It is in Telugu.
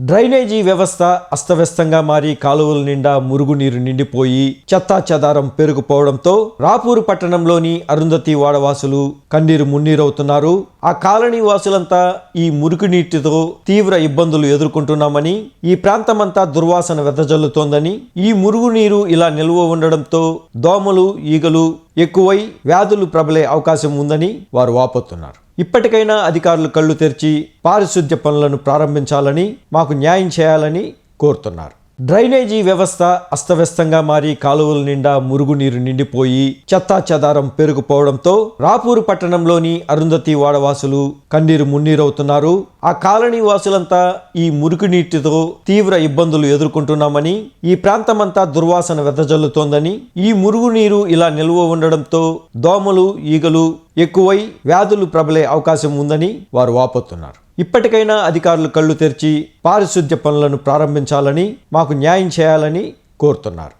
డ్రైనేజీ వ్యవస్థ అస్తవ్యస్తంగా మారి కాలువల నిండా మురుగునీరు నిండిపోయి చెత్తా చెదారం పెరుగుపోవడంతో రాపూరు పట్టణంలోని అరుంధతి వాడవాసులు కన్నీరు మున్నీరవుతున్నారు. ఆ కాలనీ వాసులంతా ఈ మురుగునీటితో తీవ్ర ఇబ్బందులు ఎదుర్కొంటున్నామని ఈ ప్రాంతమంతా దుర్వాసన వెదజల్లుతోందని ఈ మురుగునీరు ఇలా నిల్వ ఉండడంతో దోమలు ఈగలు ఎక్కువై వ్యాధులు ప్రబలే అవకాశం ఉందని వారు వాపోతున్నారు. ఇప్పటికైనా అధికారులు కళ్ళు తెరిచి పారిశుద్ధ్య పనులను ప్రారంభించాలని మాకు న్యాయం చేయాలని కోరుతున్నారు. డ్రైనేజీ వ్యవస్థ అస్తవ్యస్తంగా మారి కాలువల నిండా మురుగునీరు నిండిపోయి చెత్తా చెదారం పెరుగుపోవడంతో రాపూరు పట్టణంలోని అరుంధతి వాడవాసులు కన్నీరు మున్నీరవుతున్నారు. ఆ కాలనీ వాసులంతా ఈ మురుగునీటితో తీవ్ర ఇబ్బందులు ఎదుర్కొంటున్నామని ఈ ప్రాంతమంతా దుర్వాసన వెదజల్లుతోందని ఈ మురుగునీరు ఇలా నిల్వ ఉండడంతో దోమలు ఈగలు ఎక్కువై వ్యాధులు ప్రబలే అవకాశం ఉందని వారు వాపోతున్నారు. ఇప్పటికైనా అధికారులు కళ్ళు తెరిచి పారిశుద్ధ్య పనులను ప్రారంభించాలని మాకు న్యాయం చేయాలని కోరుతున్నారు.